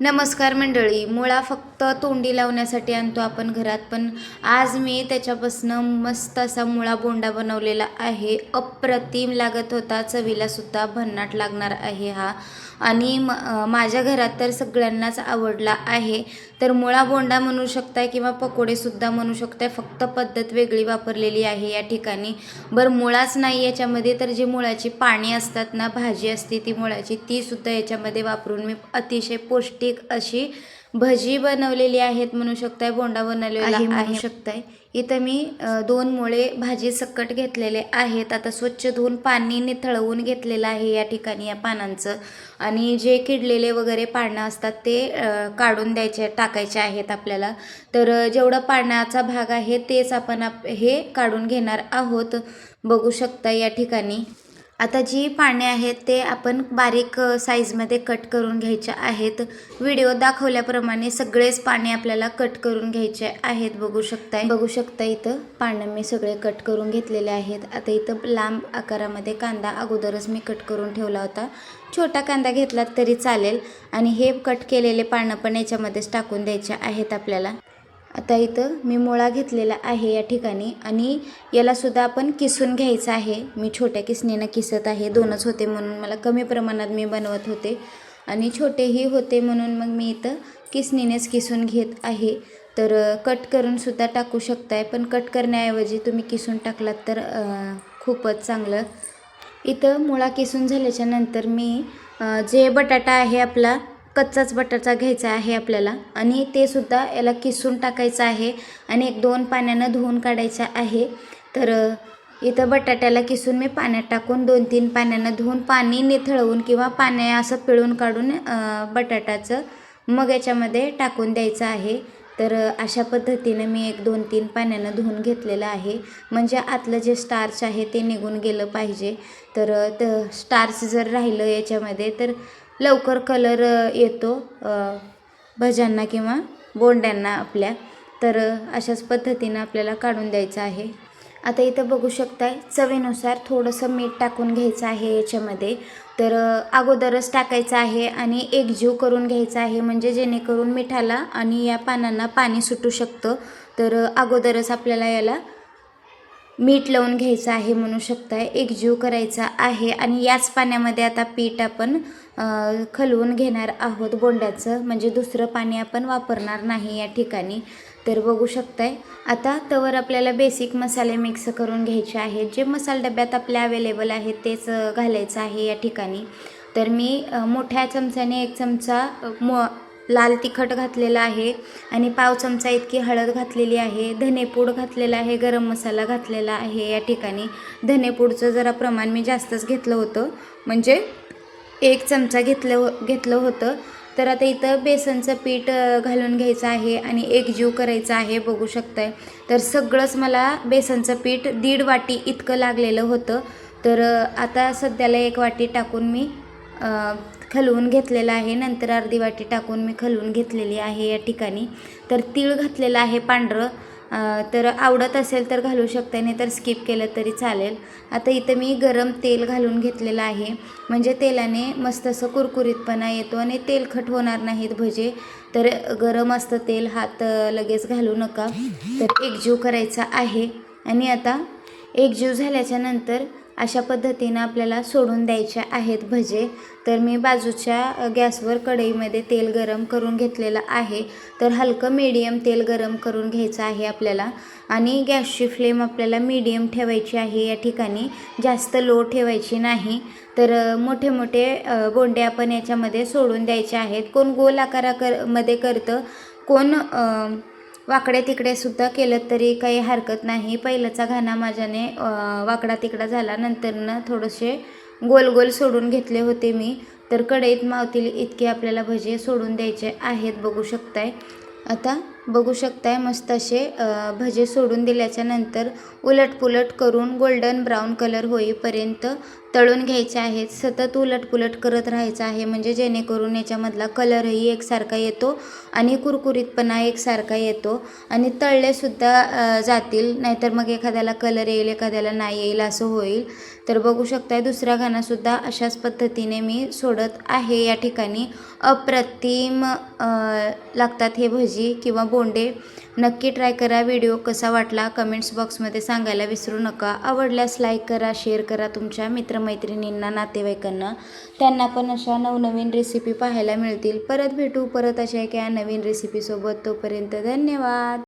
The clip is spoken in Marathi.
नमस्कार मंडळी. मुळा फक्त तोंडी लावण्यासाठी आणतो आपण घरात पण आज मी त्याच्यापासनं मस्त असा मुळा बोंडा बनवलेला आहे. अप्रतिम लागत होता चवीलासुद्धा भन्नाट लागणार आहे हा. आणि म माझ्या घरात तर सगळ्यांनाच आवडला आहे. तर मुळा बोंडा म्हणू शकताय किंवा पकोडेसुद्धा म्हणू शकताय. फक्त पद्धत वेगळी वापरलेली आहे या ठिकाणी. बरं मुळाच नाही याच्यामध्ये तर जी मुळाची पाणी असतात ना भाजी असते ती मुळाची तीसुद्धा याच्यामध्ये वापरून मी अतिशय पौष्टिक अशी भजी बनवलेली आहेत म्हणू शकताय बोंडा बनवलेला आहे म्हणू शकताय. इथं मी दोन मुळे भाजी सकट घेतलेले आहेत. आता स्वच्छ धुवून पाणी निथळवून घेतलेलं आहे या ठिकाणी या पानांचं. आणि जे किडलेले वगैरे पानं असतात ते काढून द्यायचे टाकायचे आहेत आपल्याला. तर जेवढं पाण्याचा भाग आहे तेच आपण आप हे काढून घेणार आहोत. बघू शकता या ठिकाणी. आता जी पाने आहेत ते आपण बारीक साईजमध्ये कट करून घ्यायचे आहेत. व्हिडिओ दाखवल्याप्रमाणे सगळेच पाने आपल्याला कट करून घ्यायचे आहेत. बघू शकताय. बघू शकता इथं पानं मी सगळे कट करून घेतलेले आहेत. आता इथं लांब आकारामध्ये कांदा अगोदरच मी कट करून ठेवला होता. छोटा कांदा घेतला तरी चालेल. आणि हे कट केलेले पानं पण याच्यामध्येच टाकून द्यायचे आहेत आपल्याला. आता इथं मी मुळा घेतलेला आहे या ठिकाणी आणि याला सुद्धा आपण किसून घ्यायचं आहे. मी छोट्या किसणीनं किसत आहे. दोनच होते म्हणून मला कमी प्रमाणात मी बनवत होते. आणि छोटेही होते म्हणून मग मी इथं किसणीनेच किसून घेत आहे. तर कट करून सुद्धा टाकू शकताय पण कट करण्याऐवजी तुम्ही किसून टाकलात तर खूपच चांगलं. इथं मुळा किसून झाल्याच्यानंतर मी जे बटाटा आहे आपला कच्चाच बटाटा घ्यायचा आहे आपल्याला आणि ते सुद्धा याला किसून टाकायचं आहे आणि एक दोन पाण्यानं धुवून काढायचं आहे. तर इथं बटाट्याला किसून मी पाण्यात टाकून दोन तीन पाण्यानं धुवून पाणी निथळवून किंवा पाण्या असं पिळून काढून बटाट्याचं मग याच्यामध्ये टाकून द्यायचं आहे. तर अशा पद्धतीनं मी एक दोन तीन पाण्यानं धुवून घेतलेलं आहे. म्हणजे आतलं जे स्टार्च आहे ते निघून गेलं पाहिजे. तर त स्टार्च जर राहिलं याच्यामध्ये तर लवकर कलर येतो भज्यांना किंवा बोंड्यांना आपल्या. तर अशाच पद्धतीनं आपल्याला काढून द्यायचं आहे. आता इथं बघू शकताय चवीनुसार थोडंसं मीठ टाकून घ्यायचं आहे याच्यामध्ये. तर अगोदरच टाकायचं आहे आणि एकजीव करून घ्यायचं आहे म्हणजे जेणेकरून मिठाला आणि या पानांना पाणी सुटू शकतं. तर अगोदरच आपल्याला याला मीठ लावून घ्यायचं आहे म्हणू शकताय. एकजीव करायचा आहे आणि याच पाण्यामध्ये आता पीठ आपण खलवून घेणार आहोत बोंड्याचं. म्हणजे दुसरं पाणी आपण वापरणार नाही या ठिकाणी. तर बघू शकताय. आता तवर आपल्याला बेसिक मसाले मिक्स करून घ्यायचे आहेत. जे मसाल डब्यात आपल्या अवेलेबल आहेत तेच घालायचं आहे या ठिकाणी. तर मी मोठ्या चमच्याने एक चमचा मो लाल तिखट घातलेला आहे आणि पाव चमचा इतकी हळद घातलेली आहे. धनेपूड घातलेला आहे गरम मसाला घातलेला आहे. या ठिकाणी धनेपूडचं जरा प्रमाण मी जास्तच घेतलं होतं. म्हणजे एक चमचा घेतलं हो घेतलं होतं. तर आता इथं बेसनचं पीठ घालून घ्यायचं आहे आणि एकजीव करायचं आहे बघू शकताय. तर सगळंच मला बेसनचं पीठ दीड वाटी इतकं लागलेलं होतं. तर आता सध्याला एक वाटी टाकून मी खलवून घेतलेलं आहे. नंतर अर्धी वाटी टाकून मी खलवून घेतलेली आहे या ठिकाणी. तर तीळ घातलेलं आहे पांढरं. तर आवडत असेल तर घालू शकता नाही तर स्किप केलं तरी चालेल. आता इथं मी गरम तेल घालून घेतलेलं आहे. म्हणजे तेलाने मस्त असं कुरकुरीतपणा येतो आणि तेलखट होणार नाहीत भजे. तर गरम असतं तेल हात लगेच घालू नका. तर एकजीव करायचा आहे. आणि आता एकजीव झाल्याच्यानंतर अशा पद्धतीनं आपल्याला सोडून द्यायचे आहेत भजे. तर मी बाजूच्या गॅसवर कढईमध्ये तेल गरम करून घेतलेलं आहे. तर हलकं मीडियम तेल गरम करून घ्यायचं आहे आपल्याला. आणि गॅसची फ्लेम आपल्याला मीडियम ठेवायची आहे या ठिकाणी. जास्त लो ठेवायची नाही. तर मोठे मोठे बोंडे आपण याच्यामध्ये सोडून द्यायचे आहेत. कोण गोल आकारा कर मध्ये करतं कोण वाकडे तिकडे सुद्धा केलं तरी काही हरकत नाही. पहिल्याचा घाणा माझ्याने वाकडा तिकडा झाला. नंतरनं थोडेसे गोल गोल सोडून घेतले होते मी. तर कढईत मावतील इतके आपल्याला भजे सोडून द्यायचे आहेत बघू शकताय. आता बघू शकताय मस्त असे भजे सोडून दिल्याच्या नंतर उलटपुलट करून गोल्डन ब्राऊन कलर होईपर्यंत तळून घ्यायचे आहेत. सतत उलटपुलट करत राहायचं आहे. म्हणजे जेणेकरून याच्यामधला कलरही एकसारखा येतो आणि कुरकुरीतपणा एकसारखा येतो. आणि तळलेसुद्धा जातील. नाहीतर मग एखाद्याला कलर येईल एखाद्याला नाही येईल असं होईल. तर बघू शकताय दुसरा घाणासुद्धा अशाच पद्धतीने मी सोडत आहे. या ठिकाणी अप्रतिम लागतात हे भजी किंवा बोंडे. नक्की ट्राय करा व्हिडिओ कसा वाटला कमेंट्स बॉक्समध्ये सांगायला विसरू नका. आवडल्यास लाईक करा शेअर करा तुमच्या मित्रमैत्रिणींना नातेवाईकांना. त्यांना पण अशा नवनवीन रेसिपी पाहायला मिळतील. परत भेटू परत अशा एका नवीन रेसिपीसोबत तोपर्यंत धन्यवाद.